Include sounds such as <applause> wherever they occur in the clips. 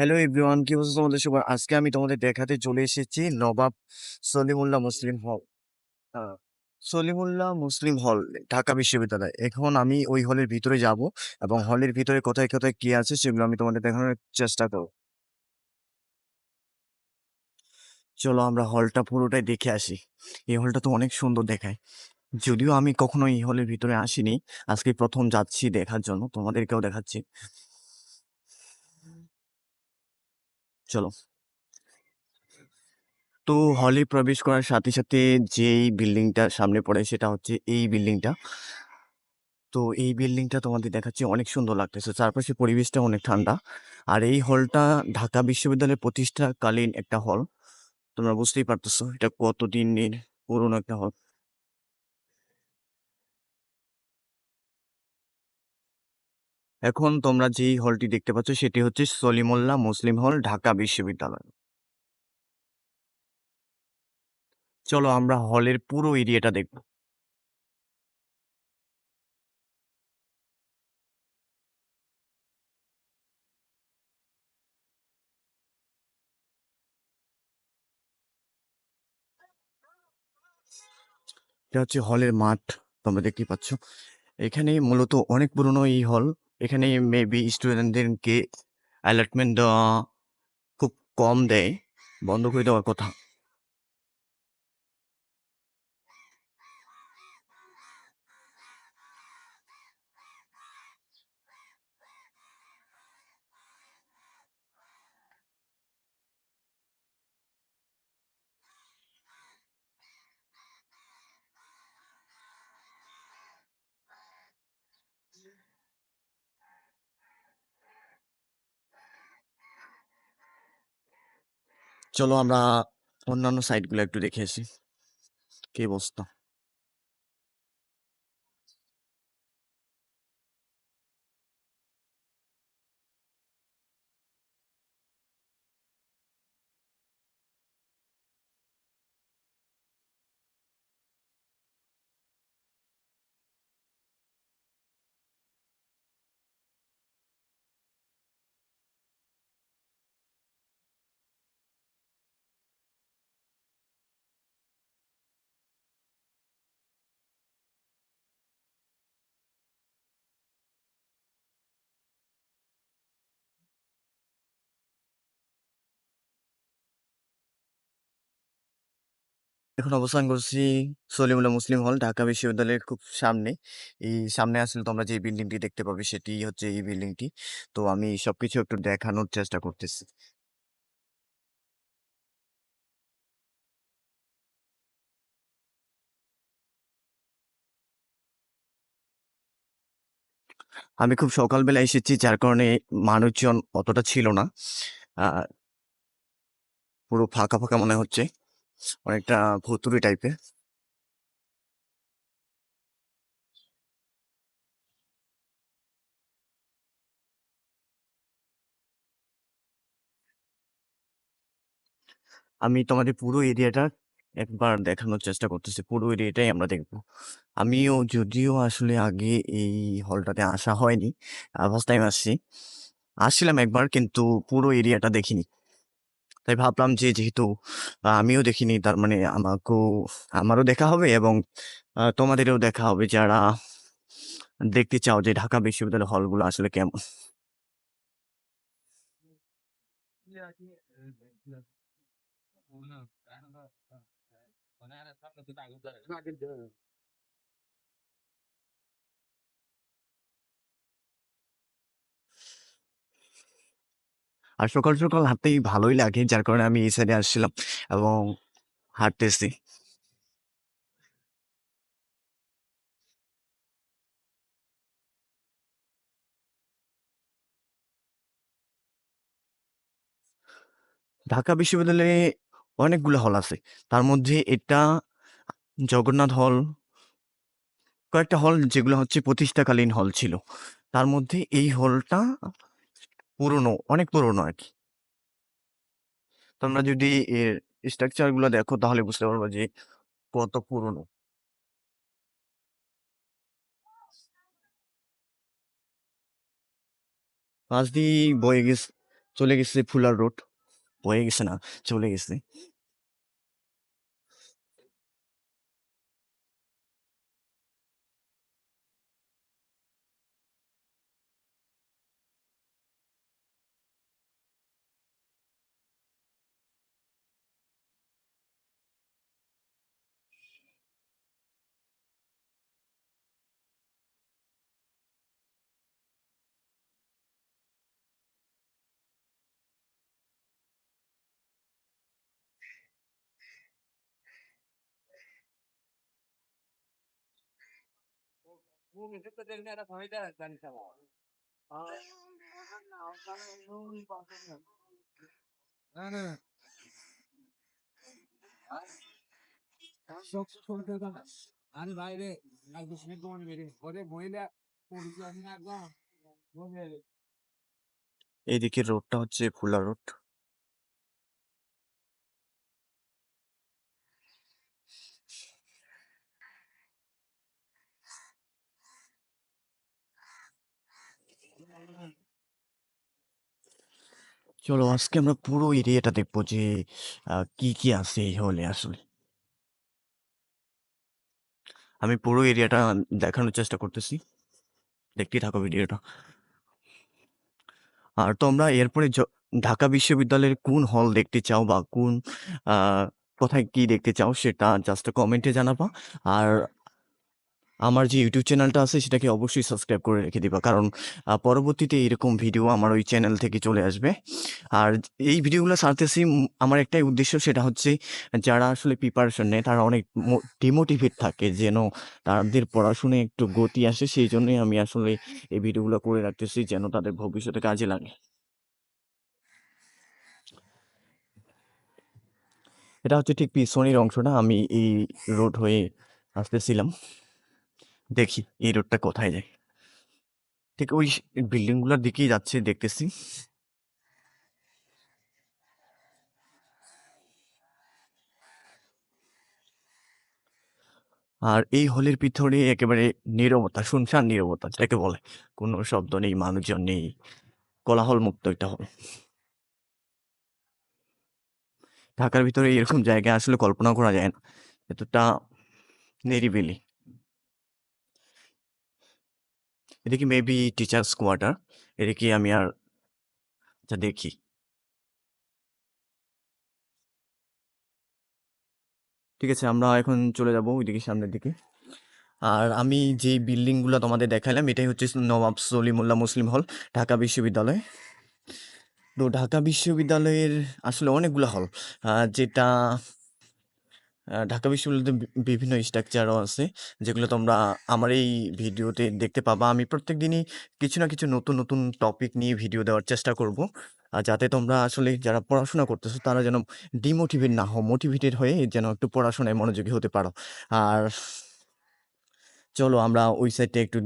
Hello everyone কি অবস্থা তোমাদের সবার? আজকে আমি তোমাদের দেখাতে চলে এসেছি নবাব সলিমুল্লাহ মুসলিম হল সলিমুল্লাহ মুসলিম হল ঢাকা বিশ্ববিদ্যালয়। এখন আমি ওই হলের ভিতরে যাব এবং হলের ভিতরে কোথায় কোথায় কি আছে সেগুলো আমি তোমাদের দেখানোর চেষ্টা করব। চলো আমরা হলটা পুরোটাই দেখে আসি। এই হলটা তো অনেক সুন্দর দেখায়। যদিও আমি কখনো এই হলের ভিতরে আসিনি। আজকে প্রথম যাচ্ছি দেখার জন্য, তোমাদেরকেও দেখাচ্ছি। চলো। তো হলে প্রবেশ করার সাথে সাথে যেই বিল্ডিংটা সামনে পড়ে সেটা হচ্ছে এই বিল্ডিংটা তো এই বিল্ডিংটা তোমাদের দেখাচ্ছি অনেক সুন্দর লাগতেছে। চারপাশে পরিবেশটা অনেক ঠান্ডা। আর এই হলটা ঢাকা বিশ্ববিদ্যালয়ের প্রতিষ্ঠাকালীন একটা হল তোমরা বুঝতেই পারতেছো, এটা কত দিনের পুরনো একটা হল এখন তোমরা যেই হলটি দেখতে পাচ্ছ, সেটি হচ্ছে সলিমুল্লাহ মুসলিম হল ঢাকা বিশ্ববিদ্যালয়। চলো আমরা হলের পুরো এরিয়াটা দেখব। এটা হচ্ছে হলের মাঠ, তোমরা দেখতেই পাচ্ছ। এখানে মূলত অনেক পুরনো এই হল এখানে মেবি স্টুডেন্টদেরকে অ্যালটমেন্ট দেওয়া খুব কম দেয় বন্ধ করে দেওয়ার কথা। চলো আমরা অন্যান্য সাইটগুলো একটু দেখে আসি। কি অবস্থা? এখন অবস্থান করছি সলিমুল্লাহ মুসলিম হল, ঢাকা বিশ্ববিদ্যালয়ের খুব সামনে। এই সামনে আসলে তোমরা যে বিল্ডিংটি দেখতে পাবে সেটি হচ্ছে এই বিল্ডিংটি তো আমি সবকিছু একটু দেখানোর চেষ্টা করতেছি। আমি খুব সকালবেলা এসেছি, যার কারণে মানুষজন অতটা ছিল না। পুরো ফাঁকা ফাঁকা মনে হচ্ছে। অনেকটা ভুতুড়ি টাইপের আমি তোমাদের পুরো এরিয়াটা একবার দেখানোর চেষ্টা করতেছি, পুরো এরিয়াটাই আমরা দেখব। আমিও যদিও আসলে আগে এই হলটাতে আসা হয়নি ফার্স্ট টাইম আসছি। আসছিলাম একবার, কিন্তু পুরো এরিয়াটা দেখিনি। তাই ভাবলাম যে যেহেতু আমিও দেখিনি তার মানে আমাকেও, আমারও দেখা হবে এবং তোমাদেরও দেখা হবে যারা দেখতে চাও যে ঢাকা বিশ্ববিদ্যালয় হলগুলো আসলে কেমন। <laughs> আর সকাল সকাল হাঁটতেই ভালোই লাগে, যার কারণে আমি এই সাইডে আসছিলাম এবং হাঁটতেছি। ঢাকা বিশ্ববিদ্যালয়ে অনেকগুলো হল আছে। তার মধ্যে এটা জগন্নাথ হল কয়েকটা হল যেগুলো হচ্ছে প্রতিষ্ঠাকালীন হল ছিল। তার মধ্যে এই হলটা পুরনো অনেক পুরনো আর কি তোমরা যদি এর স্ট্রাকচারগুলো দেখো তাহলে বুঝতে পারব যে কত পুরনো পাঁচ দিয়ে বয়ে গেছে চলে গেছে ফুলার রোড। বয়ে গেছে না, চলে গেছে। আরে বাইরে একদম স্মিথ কমান বেরে ওরে মহিলা পুলিশ আছে না একদম এইদিকের রোডটা হচ্ছে ফুলা রোড। চলো আজকে আমরা পুরো এরিয়াটা দেখব যে কি, কি আছে এই হলে আসলে। আমি পুরো এরিয়াটা দেখানোর চেষ্টা করতেছি। দেখতেই থাকো ভিডিওটা। আর তোমরা এরপরে ঢাকা বিশ্ববিদ্যালয়ের কোন হল দেখতে চাও বা কোন কোথায় কি দেখতে চাও সেটা জাস্ট কমেন্টে জানাবা। আর আমার যে ইউটিউব চ্যানেলটা আছে, সেটাকে অবশ্যই সাবস্ক্রাইব করে রেখে দিবা। কারণ পরবর্তীতে এরকম ভিডিও আমার ওই চ্যানেল থেকে চলে আসবে। আর এই ভিডিওগুলো উম, আমার একটাই উদ্দেশ্য সেটা হচ্ছে, যারা আসলে প্রিপারেশন নেয়, তারা অনেক ডিমোটিভেট থাকে যেন তাদের পড়াশোনায় একটু গতি আসে সেই জন্যই আমি আসলে এই ভিডিওগুলো করে রাখতেছি, যেন তাদের ভবিষ্যতে কাজে লাগে। এটা হচ্ছে ঠিক পিছনের অংশটা। আমি এই রোড হয়ে আসতেছিলাম। দেখি এই রোডটা কোথায় যায়। ঠিক ওই বিল্ডিংগুলোর দিকেই যাচ্ছে দেখতেছি। আর এই হলের ভিতরে একেবারে নীরবতা, শুনশান নীরবতা যাকে বলে। কোনো শব্দ নেই, মানুষজন নেই। কোলাহল মুক্ত এটা হল। ঢাকার ভিতরে এরকম জায়গা আসলে কল্পনা করা যায় না। এতটা নিরিবিলি। এদিকে মেবি টিচার্স কোয়ার্টার। এদিকে আমি আর আচ্ছা দেখি। ঠিক আছে আমরা এখন চলে যাব ওইদিকে সামনের দিকে। আর আমি যেই বিল্ডিংগুলো তোমাদের দেখালাম এটাই হচ্ছে নবাব সলিমুল্লাহ মুসলিম হল, ঢাকা বিশ্ববিদ্যালয়। তো ঢাকা বিশ্ববিদ্যালয়ের আসলে অনেকগুলো হল। যেটা ঢাকা বিশ্ববিদ্যালয়ের বিভিন্ন স্ট্রাকচারও আছে যেগুলো তোমরা আমার এই ভিডিওতে দেখতে পাবা। আমি প্রত্যেকদিনই কিছু না কিছু নতুন, নতুন টপিক নিয়ে ভিডিও দেওয়ার চেষ্টা করব। আ যাতে তোমরা আসলে যারা পড়াশোনা করতেছো তারা যেন ডিমোটিভেট না হও, মোটিভেটেড হয়ে যেন একটু পড়াশোনায় মনোযোগী হতে পারো। আর চলো আমরা ওই সাইডটা একটু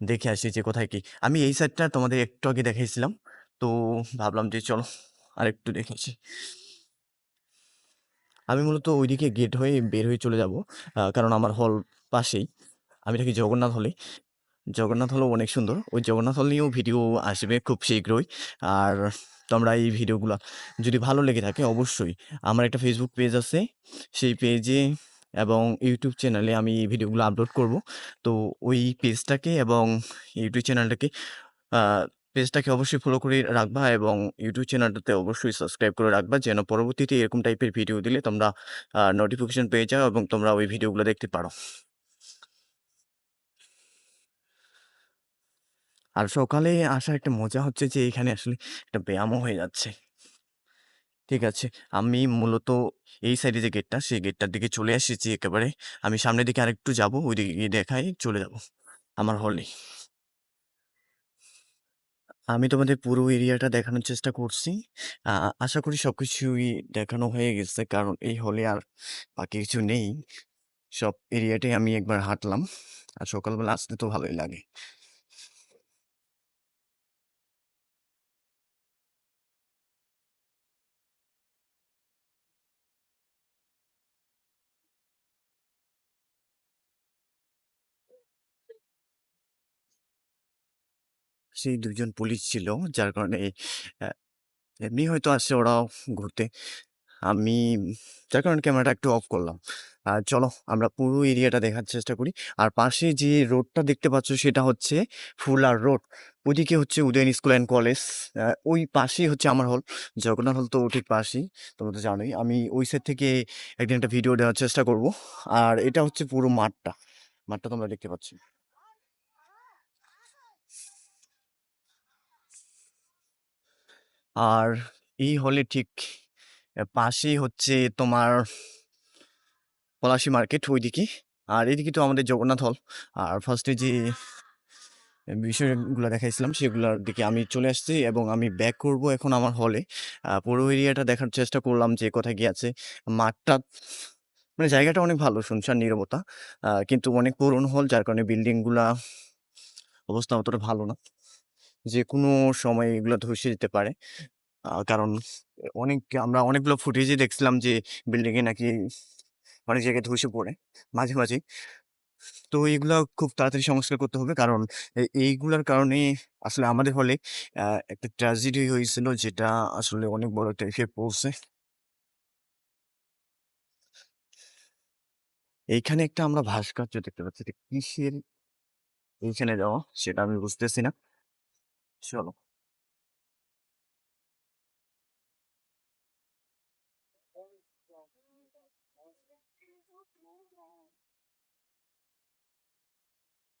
দেখে আসি যে কোথায় কি। আমি এই সাইডটা তোমাদের একটু আগে দেখাইছিলাম। তো ভাবলাম যে চলো আরেকটু দেখে আসি। আমি মূলত ওইদিকে গেট হয়ে বের হয়ে চলে যাব। কারণ আমার হল পাশেই। আমি থাকি জগন্নাথ হলে। জগন্নাথ হলও অনেক সুন্দর। ওই জগন্নাথ হল নিয়েও ভিডিও আসবে খুব শীঘ্রই। আর তোমরা এই ভিডিওগুলো যদি ভালো লেগে থাকে, অবশ্যই আমার একটা ফেসবুক পেজ আছে। সেই পেজে এবং ইউটিউব চ্যানেলে আমি এই ভিডিওগুলো আপলোড করব। তো ওই পেজটাকে এবং ইউটিউব চ্যানেলটাকে পেজটাকে অবশ্যই ফলো করে রাখবা এবং ইউটিউব চ্যানেলটাতে অবশ্যই সাবস্ক্রাইব করে রাখবা যেন পরবর্তীতে এরকম টাইপের ভিডিও দিলে তোমরা নোটিফিকেশন পেয়ে যাও এবং তোমরা ওই ভিডিওগুলো দেখতে পারো। আর সকালে আসার একটা মজা হচ্ছে যে, এখানে আসলে একটা ব্যায়ামও হয়ে যাচ্ছে। ঠিক আছে। আমি মূলত এই সাইডে যে গেটটা সেই গেটটার দিকে চলে এসেছি একেবারে। আমি সামনের দিকে আরেকটু যাব। ওইদিকে গিয়ে দেখাই চলে যাব। আমার হলে। আমি তোমাদের পুরো এরিয়াটা দেখানোর চেষ্টা করছি। আশা করি সব কিছুই দেখানো হয়ে গেছে। কারণ এই হলে আর বাকি কিছু নেই। সব এরিয়াটাই আমি একবার হাঁটলাম। আর সকালবেলা আসতে তো ভালোই লাগে। সেই দুজন পুলিশ ছিল। যার কারণে এমনি হয়তো আসে ওরাও ঘুরতে। আমি, যার কারণে ক্যামেরাটা একটু অফ করলাম। আর চলো আমরা পুরো এরিয়াটা দেখার চেষ্টা করি। আর পাশে যে রোডটা দেখতে পাচ্ছ সেটা হচ্ছে ফুলার রোড। ওইদিকে হচ্ছে উদয়ন স্কুল অ্যান্ড কলেজ। ওই পাশেই হচ্ছে আমার হল। জগন্নাথ হল তো ঠিক পাশেই। তোমরা তো জানোই। আমি ওই সাইড থেকে একদিন একটা ভিডিও দেওয়ার চেষ্টা করব। আর এটা হচ্ছে পুরো মাঠটা। মাঠটা তোমরা দেখতে পাচ্ছ। আর এই হলের ঠিক পাশেই হচ্ছে তোমার পলাশী মার্কেট ওইদিকে। আর এদিকে তো আমাদের জগন্নাথ হল। আর ফার্স্টে যে বিষয়গুলা দেখাইছিলাম সেগুলার দিকে আমি চলে আসছি এবং আমি ব্যাক করব এখন আমার হলে। পুরো এরিয়াটা দেখার চেষ্টা করলাম যে কোথায় কি আছে। মাঠটা মানে জায়গাটা অনেক ভালো শুনশান, নীরবতা। কিন্তু অনেক পুরনো হল, যার কারণে বিল্ডিংগুলা অবস্থা অতটা ভালো না। যেকোনো সময় এগুলো ধসে যেতে পারে। কারণ অনেক আমরা অনেকগুলো ফুটেজই দেখছিলাম যে বিল্ডিংয়ে নাকি অনেক জায়গায় ধসে পড়ে মাঝে, মাঝেই। তো এগুলা খুব তাড়াতাড়ি সংস্কার করতে হবে। কারণ এইগুলার কারণে আসলে আমাদের হলে একটা ট্র্যাজেডি হয়েছিল যেটা আসলে অনেক বড় একটা ইফেক্ট পড়ছে। এইখানে একটা আমরা ভাস্কর্য দেখতে পাচ্ছি। কিসের এইখানে যাওয়া সেটা আমি বুঝতেছি না। চলো।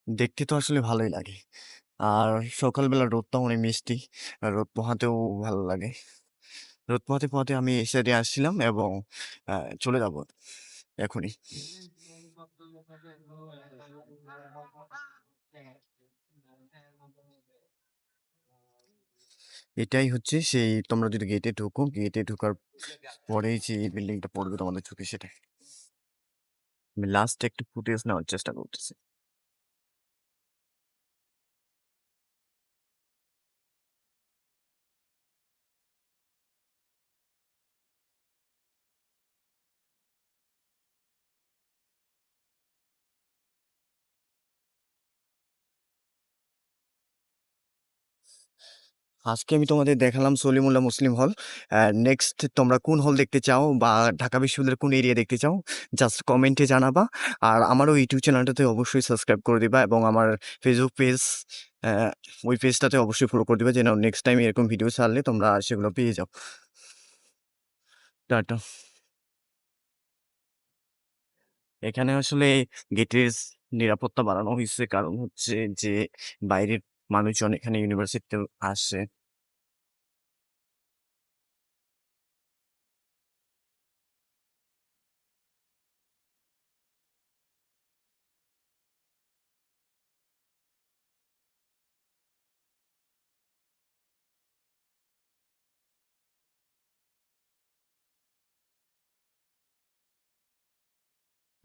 দেখতে তো আসলে ভালোই লাগে। আর সকালবেলা রোদটাও অনেক মিষ্টি। রোদ পোহাতেও ভালো লাগে। রোদ পোহাতে, পোহাতে আমি সাইডে আসছিলাম এবং চলে যাব এখনই। এটাই হচ্ছে সেই তোমরা যদি গেটে ঢুকো, গেটে ঢোকার পরেই যে বিল্ডিংটা পড়বে তোমাদের চোখে সেটা আমি লাস্ট একটা ফুটেজ নেওয়ার চেষ্টা করতেছি। আজকে আমি তোমাদের দেখালাম সলিমুল্লাহ মুসলিম হল। নেক্সট তোমরা কোন হল দেখতে চাও বা ঢাকা বিশ্ববিদ্যালয়ের কোন এরিয়া দেখতে চাও জাস্ট কমেন্টে জানাবা। আর আমারও ইউটিউব চ্যানেলটাতে অবশ্যই সাবস্ক্রাইব করে দিবা এবং আমার ফেসবুক পেজ ওই পেজটাতে অবশ্যই ফলো করে দিবা যেন নেক্সট টাইম এরকম ভিডিও ছাড়লে তোমরা সেগুলো পেয়ে যাও। টাটা। এখানে আসলে গেটের নিরাপত্তা বাড়ানো হয়েছে কারণ হচ্ছে যে বাইরের মানুষজন এখানে ইউনিভার্সিটিতে আসে।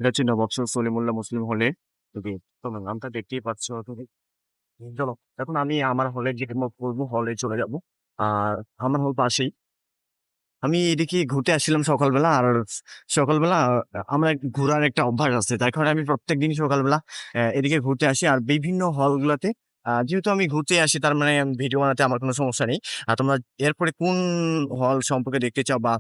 এটা হচ্ছে নবাবসর সলিমুল্লাহ মুসলিম হলে তুমি তোমার নামটা দেখতেই পাচ্ছ তুমি। চলো, এখন আমি আমার হলে যে করব, হলে চলে যাব। আর আমার হল পাশেই। আমি এদিকে ঘুরতে আসছিলাম সকালবেলা। আর সকালবেলা আমার ঘোরার একটা অভ্যাস আছে। তার কারণে আমি প্রত্যেকদিনই সকালবেলা এদিকে ঘুরতে আসি। আর বিভিন্ন হলগুলাতে যেহেতু আমি ঘুরতে আসি তার মানে ভিডিও বানাতে আমার কোনো সমস্যা নেই। আর তোমরা এরপরে কোন হল সম্পর্কে দেখতে চাও বা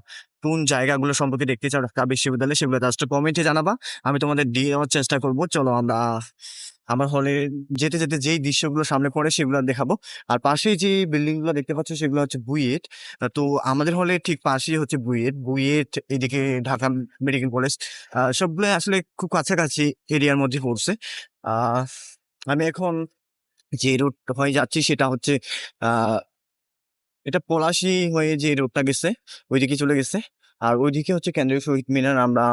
কোন জায়গাগুলো সম্পর্কে দেখতে চাও ঢাকা বিশ্ববিদ্যালয়ে সেগুলো জাস্ট কমেন্টে জানাবা। আমি তোমাদের দিয়ে দেওয়ার চেষ্টা করব। চলো আমরা আমার হলে যেতে, যেতে যেই দৃশ্যগুলো সামনে পড়ে সেগুলো দেখাবো। আর পাশেই যে বিল্ডিংগুলো দেখতে পাচ্ছ সেগুলো হচ্ছে বুয়েট। তো আমাদের হলে ঠিক পাশেই হচ্ছে বুয়েট। বুয়েট এদিকে ঢাকা মেডিকেল কলেজ। আ সবগুলাই আসলে খুব কাছাকাছি এরিয়ার মধ্যে পড়ছে। আমি এখন যে রুট হয়ে যাচ্ছি সেটা হচ্ছে এটা পলাশি হয়ে যে রোডটা গেছে, ওইদিকে চলে গেছে। আর ওইদিকে হচ্ছে কেন্দ্রীয় শহীদ মিনার আমরা,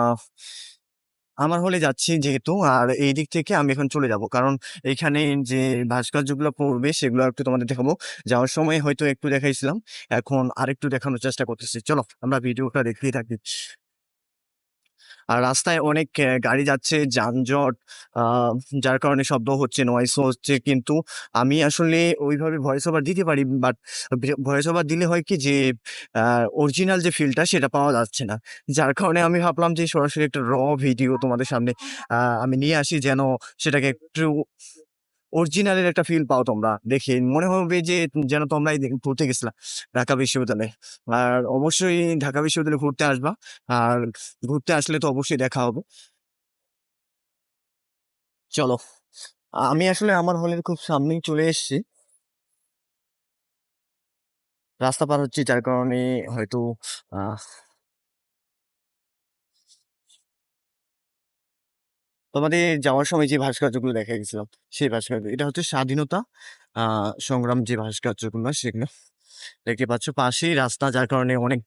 আমার হলে যাচ্ছি যেহেতু, আর এই দিক থেকে আমি এখন চলে যাব। কারণ এইখানে যে ভাস্কর্যগুলো পড়বে সেগুলো একটু তোমাদের দেখাবো। যাওয়ার সময় হয়তো একটু দেখাইছিলাম। এখন আরেকটু দেখানোর চেষ্টা করতেছি। চলো, আমরা ভিডিওটা দেখতেই থাকি। আর রাস্তায় অনেক গাড়ি যাচ্ছে, যানজট যার কারণে শব্দ হচ্ছে, নয়েস হচ্ছে। কিন্তু আমি আসলে ওইভাবে ভয়েস ওভার দিতে পারি। বাট ভয়েস ওভার দিলে হয় কি যে অরিজিনাল যে ফিলটা সেটা পাওয়া যাচ্ছে না। যার কারণে আমি ভাবলাম যে সরাসরি একটা র ভিডিও তোমাদের সামনে আমি নিয়ে আসি যেন সেটাকে একটু অরিজিনালের একটা ফিল পাও তোমরা। দেখে মনে হবে যে যেন তোমরা ঘুরতে গেছিলা ঢাকা বিশ্ববিদ্যালয়ে। আর অবশ্যই ঢাকা বিশ্ববিদ্যালয়ে ঘুরতে আসবা। আর ঘুরতে আসলে তো অবশ্যই দেখা হবে। চলো, আমি আসলে আমার হলের খুব সামনেই চলে এসেছি। রাস্তা পার হচ্ছি, যার কারণে হয়তো তোমাদের যাওয়ার সময় যে ভাস্কর্যগুলো দেখা গেছিলাম সেই ভাস্কর্য, এটা হচ্ছে স্বাধীনতা সংগ্রাম যে ভাস্কর্যগুলো সেগুলো দেখতে পাচ্ছ। পাশেই রাস্তা, যার কারণে অনেক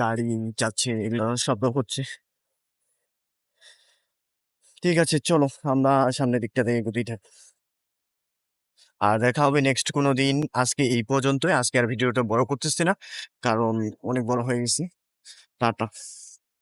গাড়ি যাচ্ছে, এগুলো শব্দ হচ্ছে। ঠিক আছে, চলো আমরা সামনের দিকটা থেকে থাকি আর দেখা হবে নেক্সট কোনো দিন। আজকে এই পর্যন্তই। আজকে আর ভিডিওটা বড় করতেছি না, কারণ অনেক বড় হয়ে গেছি। টাটা।